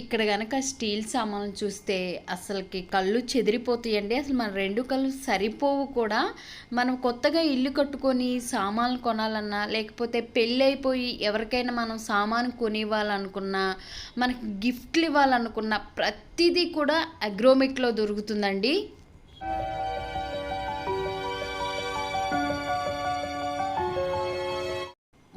ఇక్కడ కనుక స్టీల్ సామాన్లు చూస్తే అసలుకి కళ్ళు చెదిరిపోతాయండి. అసలు మన రెండు కళ్ళు సరిపోవు కూడా. మనం కొత్తగా ఇల్లు కట్టుకొని సామాన్లు కొనాలన్నా లేకపోతే పెళ్ళి అయిపోయి ఎవరికైనా మనం సామాను కొనివ్వాలనుకున్నా మనకి గిఫ్ట్లు ఇవ్వాలనుకున్నా ప్రతిదీ కూడా అగ్రోమిక్లో దొరుకుతుందండి.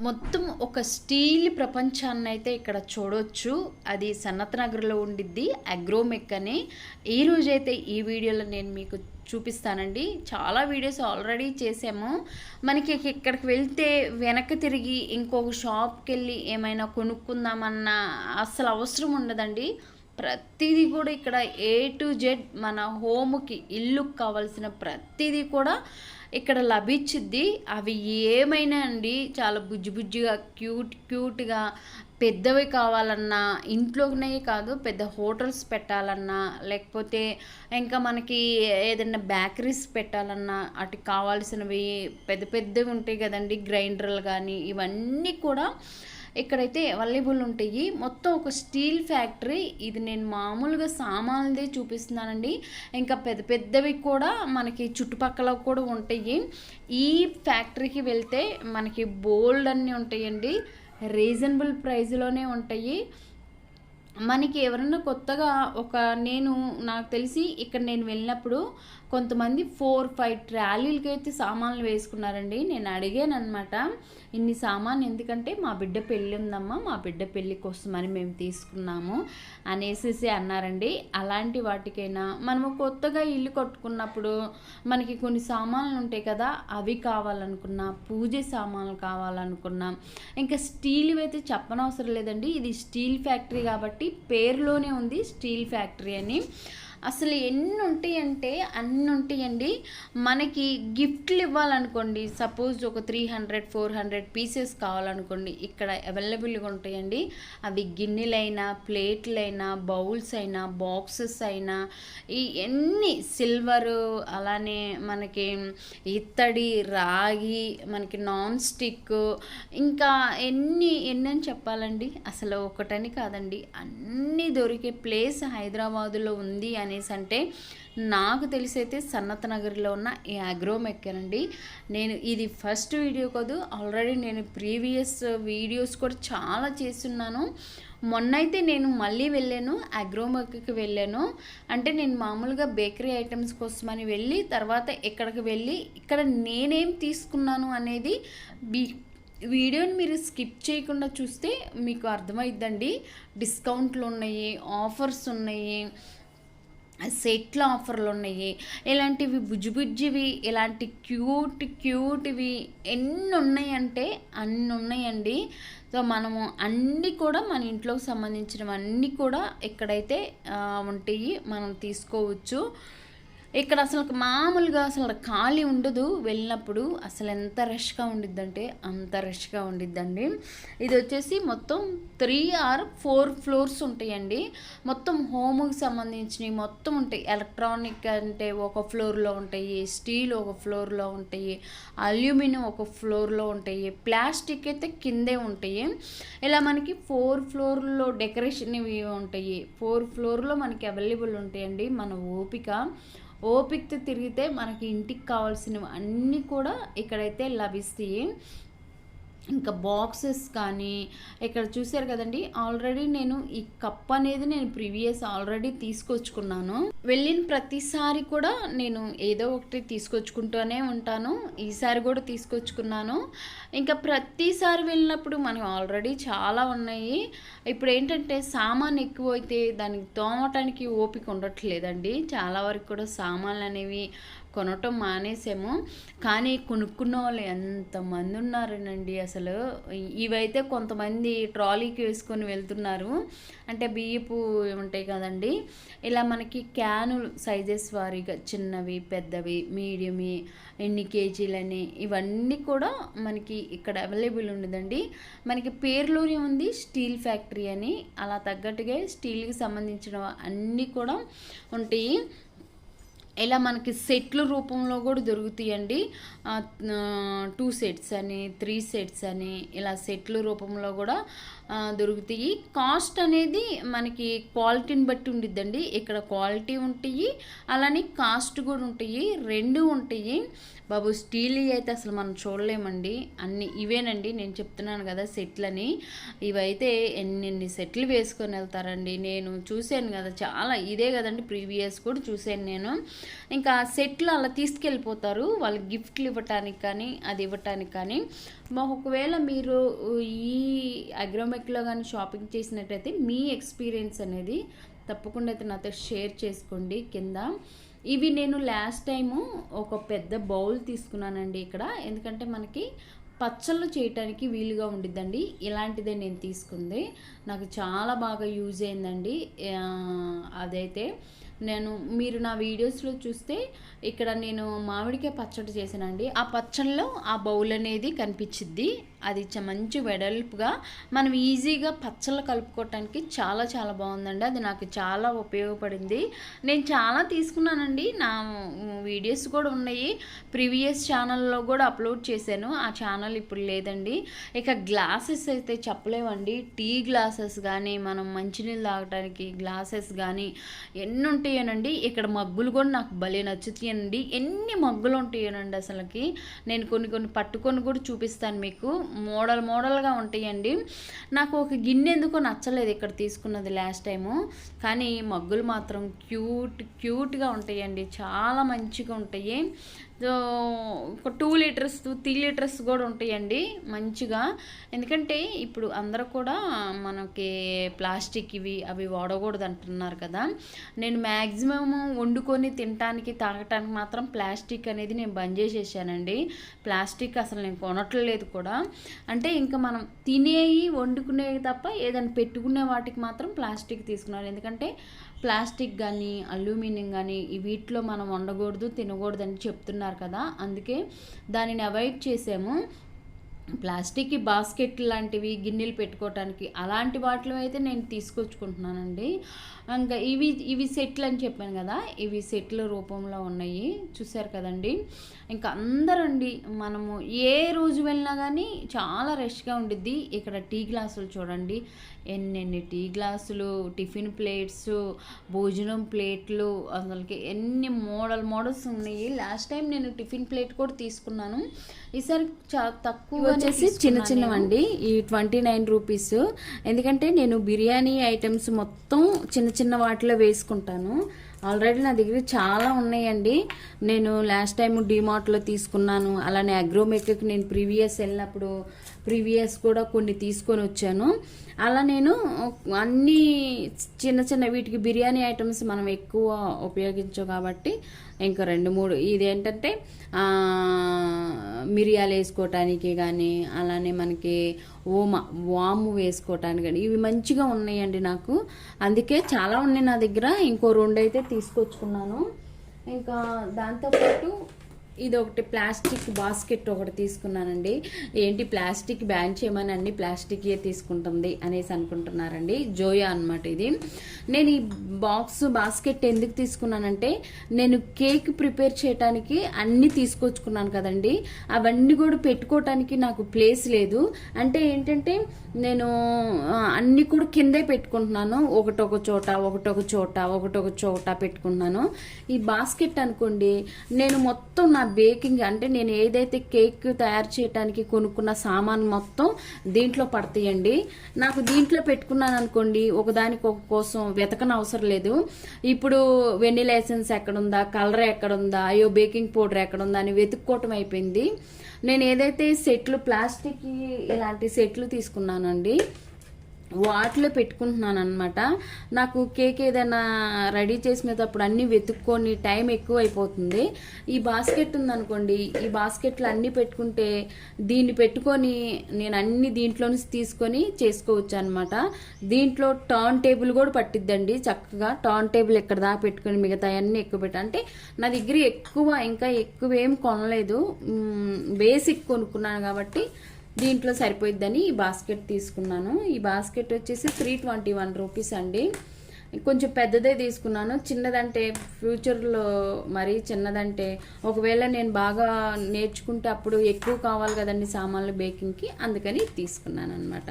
మొత్తం ఒక స్టీల్ ప్రపంచాన్ని అయితే ఇక్కడ చూడొచ్చు. అది సన్నత్ నగర్లో ఉండిద్ది అగ్రోమెక్ అని. ఈ రోజైతే ఈ వీడియోలో నేను మీకు చూపిస్తానండి. చాలా వీడియోస్ ఆల్రెడీ చేసాము. మనకి ఇక్కడికి వెళ్తే వెనక్కి తిరిగి ఇంకొక షాప్కి వెళ్ళి ఏమైనా కొనుక్కుందామన్న అసలు అవసరం ఉండదండి. ప్రతిదీ కూడా ఇక్కడ ఏ టు జెడ్ మన హోమ్కి ఇల్లుకి కావాల్సిన ప్రతిదీ కూడా ఇక్కడ లభించింది అవి ఏమైనా అండి? చాలా బుజ్జి బుజ్జిగా క్యూట్ క్యూట్గా పెద్దవి కావాలన్నా ఇంట్లోనే కాదు పెద్ద హోటల్స్ పెట్టాలన్నా లేకపోతే ఇంకా మనకి ఏదైనా బేకరీస్ పెట్టాలన్నా అటు కావాల్సినవి పెద్ద పెద్దవి ఉంటాయి కదండి గ్రైండర్లు కానీ ఇవన్నీ కూడా ఇక్కడైతే అవైలబుల్ ఉంటాయి. మొత్తం ఒక స్టీల్ ఫ్యాక్టరీ. ఇది నేను మామూలుగా సామాన్లదే చూపిస్తున్నానండి. ఇంకా పెద్ద పెద్దవి కూడా మనకి చుట్టుపక్కల కూడా ఉంటాయి. ఈ ఫ్యాక్టరీకి వెళ్తే మనకి బోల్డ్ అన్నీ ఉంటాయండి. రీజనబుల్ ప్రైస్లోనే ఉంటాయి. మనకి ఎవరన్నా కొత్తగా ఒక నేను నాకు తెలిసి ఇక్కడ నేను వెళ్ళినప్పుడు కొంతమంది ఫోర్ ఫైవ్ ట్రాలీలకి అయితే సామాన్లు వేసుకున్నారండి. నేను అడిగాను అనమాట ఇన్ని సామాన్ ఎందుకంటే మా బిడ్డ పెళ్ళి ఉందమ్మా మా బిడ్డ పెళ్ళి కోసమని మేము తీసుకున్నాము అనేసి అన్నారండి. అలాంటి వాటికైనా మనము కొత్తగా ఇల్లు కట్టుకున్నప్పుడు మనకి కొన్ని సామాన్లు ఉంటాయి కదా అవి కావాలనుకున్నా పూజ సామాన్లు కావాలనుకున్నా ఇంకా స్టీల్ అయితే చెప్పనవసరం లేదండి. ఇది స్టీల్ ఫ్యాక్టరీ కాబట్టి పేరులోనే ఉంది స్టీల్ ఫ్యాక్టరీ అని. అసలు ఎన్ని ఉంటాయంటే అన్ని ఉంటాయండి మనకి గిఫ్ట్లు ఇవ్వాలనుకోండి సపోజ్ ఒక three hundred four hundred pieces కావాలనుకోండి ఇక్కడ అవైలబుల్గా ఉంటాయండి. అవి గిన్నెలైనా ప్లేట్లైనా బౌల్స్ అయినా బాక్సెస్ అయినా ఈ ఎన్ని సిల్వరు అలానే మనకి ఇత్తడి రాగి మనకి నాన్ స్టిక్ ఇంకా ఎన్ని ఎన్ని అని చెప్పాలండి? అసలు ఒకటని కాదండి. అన్నీ దొరికే ప్లేస్ హైదరాబాదులో ఉంది అని అనేసి అంటే నాకు తెలిసైతే సన్నత్ నగర్లో ఉన్న ఈ అగ్రోమెక్కనండి నేను ఇది ఫస్ట్ వీడియో కాదు ఆల్రెడీ నేను ప్రీవియస్ వీడియోస్ కూడా చాలా చేస్తున్నాను. మొన్నైతే నేను మళ్ళీ వెళ్ళాను అగ్రోమెక్కి వెళ్ళాను. అంటే నేను మామూలుగా బేకరీ ఐటమ్స్ కోసమని వెళ్ళి తర్వాత ఇక్కడికి వెళ్ళి ఇక్కడ నేనేం తీసుకున్నాను అనేది బీ వీడియోని మీరు స్కిప్ చేయకుండా చూస్తే మీకు అర్థమైద్దండి. డిస్కౌంట్లు ఉన్నాయి ఆఫర్స్ ఉన్నాయి. సెట్ల ఆఫర్లు ఉన్నాయి ఇలాంటివి బుజ్జి బుజ్జివి ఇలాంటి క్యూట్ క్యూట్వి ఎన్ని ఉన్నాయంటే అన్ని ఉన్నాయండి సో మనము అన్నీ కూడా మన ఇంట్లోకి సంబంధించినవన్నీ కూడా ఎక్కడైతే ఉంటాయి మనం తీసుకోవచ్చు. ఇక్కడ అసలు మామూలుగా అసలు ఖాళీ ఉండదు. వెళ్ళినప్పుడు అసలు ఎంత రష్గా ఉండిద్దంటే అంత రష్గా ఉండిద్దండి. ఇది వచ్చేసి మొత్తం త్రీ ఆర్ ఫోర్ ఫ్లోర్స్ ఉంటాయండి. మొత్తం హోమ్కి సంబంధించినవి మొత్తం ఉంటాయి. ఎలక్ట్రానిక్ అంటే ఒక ఫ్లోర్లో ఉంటాయి. స్టీల్ ఒక ఫ్లోర్లో ఉంటాయి. అల్యూమినియం ఒక ఫ్లోర్లో ఉంటాయి. ప్లాస్టిక్ అయితే కిందే ఉంటాయి. ఇలా మనకి ఫోర్ ఫ్లోర్లో డెకరేషన్ ఇవి ఉంటాయి. ఫోర్ ఫ్లోర్లో మనకి అవైలబుల్ ఉంటాయండి. మన ఓపిక. ఓపికతో తిరిగితే మనకి ఇంటికి కావాల్సినవి అన్నీ కూడా ఇక్కడైతే లభిస్తాయి. ఇంకా బాక్సెస్ కానీ ఇక్కడ చూసారు కదండి ఆల్రెడీ నేను ఈ కప్ అనేది నేను ప్రీవియస్ ఆల్రెడీ తీసుకొచ్చుకున్నాను. వెళ్ళిన ప్రతిసారి కూడా నేను ఏదో ఒకటి తీసుకొచ్చుకుంటూనే ఉంటాను ఈసారి కూడా తీసుకొచ్చుకున్నాను. ఇంకా ప్రతిసారి వెళ్ళినప్పుడు మనకు ఆల్రెడీ చాలా ఉన్నాయి. ఇప్పుడు ఏంటంటే సామాన్ ఎక్కువ అయితే దానికి తోమటానికి ఓపిక ఉండట్లేదండి. చాలా వరకు కూడా సామాన్లు అనేవి కొనటం మానేసాము. కానీ కొనుక్కున్న వాళ్ళు ఎంతమంది ఉన్నారనండి అసలు. ఇవైతే కొంతమంది ట్రాలీకి వేసుకొని వెళ్తున్నారు. అంటే బియ్యపు ఉంటాయి కదండి. ఇలా మనకి క్యానులు సైజెస్ వారీగా చిన్నవి పెద్దవి మీడియమి ఎన్ని కేజీలని ఇవన్నీ కూడా మనకి ఇక్కడ అవైలబుల్ ఉండదండి. మనకి పేర్లోనే ఉంది స్టీల్ ఫ్యాక్టరీ అని. అలా తగ్గట్టుగా స్టీల్కి సంబంధించిన అన్నీ కూడా ఉంటాయి. ఇలా మనకి సెట్లు రూపంలో కూడా దొరుకుతాయండి. టూ సెట్స్ అని త్రీ సెట్స్ అని ఇలా సెట్లు రూపంలో కూడా దొరుకుతాయి. కాస్ట్ అనేది మనకి క్వాలిటీని బట్టి ఉండిద్దండి. ఇక్కడ క్వాలిటీ ఉంటాయి అలానే కాస్ట్ కూడా ఉంటాయి రెండు ఉంటాయి. బాబు స్టీల్ అయితే అసలు మనం చూడలేమండి. అన్ని ఇవేనండి నేను చెప్తున్నాను కదా సెట్లని. ఇవైతే ఎన్నెన్ని సెట్లు వేసుకొని వెళ్తారండి. నేను చూశాను కదా చాలా ఇదే కదండి ప్రీవియస్ కూడా చూశాను నేను. ఇంకా సెట్లు అలా తీసుకెళ్ళిపోతారు వాళ్ళకి గిఫ్ట్లు ఇవ్వటానికి కానీ అది ఇవ్వటానికి కానీ. ఒకవేళ మీరు ఈ అగ్రోమెక్లో కానీ షాపింగ్ చేసినట్టయితే మీ ఎక్స్పీరియన్స్ అనేది తప్పకుండా అయితే నాతో షేర్ చేసుకోండి కింద. ఇవి నేను లాస్ట్ టైము ఒక పెద్ద బౌల్ తీసుకున్నానండి ఇక్కడ. ఎందుకంటే మనకి పచ్చళ్ళు చేయటానికి వీలుగా ఉండిద్దండి. ఇలాంటిదే నేను తీసుకుంది. నాకు చాలా బాగా యూజ్ అయిందండి. అదైతే నేను మీరు నా వీడియోస్లో చూస్తే ఇక్కడ నేను మామిడికాయ పచ్చడి చేశానండి. ఆ పచ్చడిలో ఆ బౌల్ అనేది కనిపించిద్ది. అది చ- మంచి వెడల్పుగా మనం ఈజీగా పచ్చళ్ళు కలుపుకోవటానికి చాలా చాలా బాగుందండి. అది నాకు చాలా ఉపయోగపడింది. నేను చాలా తీసుకున్నానండి. నా వీడియోస్ కూడా ఉన్నాయి. ప్రీవియస్ ఛానల్లో కూడా అప్లోడ్ చేశాను. ఆ ఛానల్ ఇప్పుడు లేదండి. ఇక గ్లాసెస్ అయితే చెప్పలేవండి. టీ గ్లాసెస్ కానీ మనం మంచినీళ్ళు తాగడానికి గ్లాసెస్ కానీ ఎన్ని ఉంటాయనండి. ఇక్కడ మగ్గులు కూడా నాకు భలే నచ్చుతాయండి. ఎన్ని మగ్గులు ఉంటాయనండి అసలుకి. నేను కొన్ని కొన్ని పట్టుకొని కూడా చూపిస్తాను మీకు. మోడల్ మోడల్గా ఉంటాయండి. నాకు ఒక గిన్నె ఎందుకో నచ్చలేదు ఇక్కడ తీసుకున్నది లాస్ట్ టైము. కానీ మగ్గులు మాత్రం క్యూట్ క్యూట్గా ఉంటాయండి. చాలా మంచిగా ఉంటాయి. ఒక టూ లీటర్స్ త్రీ లీటర్స్ కూడా ఉంటాయండి మంచిగా. ఎందుకంటే ఇప్పుడు అందరూ కూడా మనకి ప్లాస్టిక్ ఇవి అవి వాడకూడదు అంటున్నారు కదా. నేను మ్యాక్సిమం వండుకొని తినటానికి తాగటానికి మాత్రం ప్లాస్టిక్ అనేది నేను బంద్ చేసేసానండి. ప్లాస్టిక్ అసలు నేను కొనట్లేదు కూడా. అంటే ఇంకా మనం తినేవి వండుకునేవి తప్ప ఏదైనా పెట్టుకునే వాటికి మాత్రం ప్లాస్టిక్ తీసుకున్నారు. ఎందుకంటే ప్లాస్టిక్ కానీ అల్యూమినియం కానీ వీటిలో మనం వండకూడదు తినకూడదు అని చెప్తున్నారు కదా అందుకే దానిని అవాయిడ్ చేసాము. ప్లాస్టిక్ బాస్కెట్ లాంటివి గిన్నెలు పెట్టుకోవటానికి అలాంటి వాటిలో అయితే నేను తీసుకొచ్చుకుంటున్నానండి. ఇంకా ఇవి ఇవి సెట్లు అని చెప్పాను కదా ఇవి సెట్ల రూపంలో ఉన్నాయి. చూసారు కదండి. ఇంకా అందరండి మనము ఏ రోజు వెళ్ళినా కానీ చాలా రష్గా ఉండిద్ది. ఇక్కడ టీ గ్లాసులు చూడండి. ఎన్నెన్ని టీ గ్లాసులు టిఫిన్ ప్లేట్స్ భోజనం ప్లేట్లు అసలుకి ఎన్ని మోడల్ మోడల్స్ ఉన్నాయి. లాస్ట్ టైం నేను టిఫిన్ ప్లేట్ కూడా తీసుకున్నాను. ఈసారి చాలా తక్కువ వచ్చేసి చిన్న చిన్నవండి. ఈ ట్వంటీ నైన్ రూపీస్. ఎందుకంటే నేను బిర్యానీ ఐటమ్స్ మొత్తం చిన్న చిన్న వాటిలో వేసుకుంటాను. ఆల్రెడీ నా దగ్గర చాలా ఉన్నాయండి. నేను లాస్ట్ టైం డిమార్ట్లో తీసుకున్నాను. అలానే అగ్రోమెక్కి నేను ప్రీవియస్ వెళ్ళినప్పుడు ప్రీవియస్ కూడా కొన్ని తీసుకొని వచ్చాను. అలా నేను అన్ని చిన్న చిన్న వీటికి బిర్యానీ ఐటమ్స్ మనం ఎక్కువ ఉపయోగించాం కాబట్టి ఇంకా రెండు మూడు ఇది ఏంటంటే మిరియాలు వేసుకోవటానికి కానీ అలానే మనకి ఓమ వాము వేసుకోవటానికి కానీ ఇవి మంచిగా ఉన్నాయండి నాకు. అందుకే చాలా ఉన్నాయి నా దగ్గర. ఇంకో రెండు అయితే తీసుకొచ్చుకున్నాను. ఇంకా దాంతోపాటు ఇది ఒకటి ప్లాస్టిక్ బాస్కెట్ ఒకటి తీసుకున్నానండి. ఏంటి ప్లాస్టిక్ బ్యాన్ చేయమని అన్ని ప్లాస్టిక్ తీసుకుంటుంది అనేసి అనుకుంటున్నారండి. జోయా అన్నమాట ఇది. నేను ఈ బాక్స్ బాస్కెట్ ఎందుకు తీసుకున్నానంటే నేను కేక్ ప్రిపేర్ చేయడానికి అన్నీ తీసుకొచ్చుకున్నాను కదండి. అవన్నీ కూడా పెట్టుకోవటానికి నాకు ప్లేస్ లేదు. అంటే ఏంటంటే నేను అన్ని కూడా కిందే పెట్టుకుంటున్నాను. ఒకటొక చోట ఒకటొక చోట ఒకటొక చోట పెట్టుకుంటున్నాను. ఈ బాస్కెట్ అనుకోండి నేను మొత్తం నా బేకింగ్ అంటే నేను ఏదైతే కేక్ తయారు చేయడానికి కొనుక్కున్న సామాన్ మొత్తం దీంట్లో పడతాయండి. నాకు దీంట్లో పెట్టుకున్నాను అనుకోండి ఒకదానికి ఒక కోసం వెతకన అవసరం లేదు. ఇప్పుడు వెనిలా ఎసెన్స్ ఎక్కడుందా కలర్ ఎక్కడుందా అయ్యో బేకింగ్ పౌడర్ ఎక్కడుందా అని వెతుక్కోవటం అయిపోయింది. నేను ఏదైతే సెట్లు ప్లాస్టిక్ ఇలాంటి సెట్లు తీసుకున్నానండి వాటిలో పెట్టుకుంటున్నాను అనమాట నాకు కేక్ ఏదైనా రెడీ చేసినప్పుడు అన్నీ వెతుక్కొని టైం ఎక్కువ అయిపోతుంది ఈ బాస్కెట్ ఉందనుకోండి ఈ బాస్కెట్లు అన్నీ పెట్టుకుంటే దీన్ని పెట్టుకొని నేను అన్ని దీంట్లో నుంచి తీసుకొని చేసుకోవచ్చు అనమాట దీంట్లో టర్న్ టేబుల్ కూడా పట్టిద్దండి చక్కగా. టర్న్ టేబుల్ ఎక్కడ దాకా పెట్టుకొని మిగతా అన్నీ ఎక్కువ పెట్ట అంటే నా దగ్గర ఎక్కువ ఇంకా ఎక్కువ ఏం కొనలేదు బేసిక్ కొనుక్కున్నాను కాబట్టి దీంట్లో సరిపోయిద్దని ఈ బాస్కెట్ తీసుకున్నాను. ఈ బాస్కెట్ వచ్చేసి త్రీ ట్వంటీ వన్ రూపీస్ అండి. కొంచెం పెద్దదే తీసుకున్నాను. చిన్నదంటే ఫ్యూచర్లో మరీ చిన్నదంటే ఒకవేళ నేను బాగా నేర్చుకుంటే అప్పుడు ఎక్కువ కావాలి కదండి సామాన్లు బేకింగ్కి. అందుకని తీసుకున్నాను అనమాట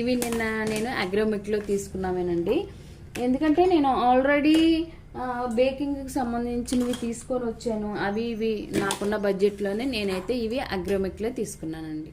ఇవి నిన్న నేను అగ్రోమిక్లో తీసుకున్నామేనండి ఎందుకంటే నేను ఆల్రెడీ బేకింగ్కి సంబంధించినవి తీసుకొని వచ్చాను. అవి ఇవి నాకున్న బడ్జెట్లోనే నేనైతే ఇవి అగ్రోమిక్లో తీసుకున్నానండి.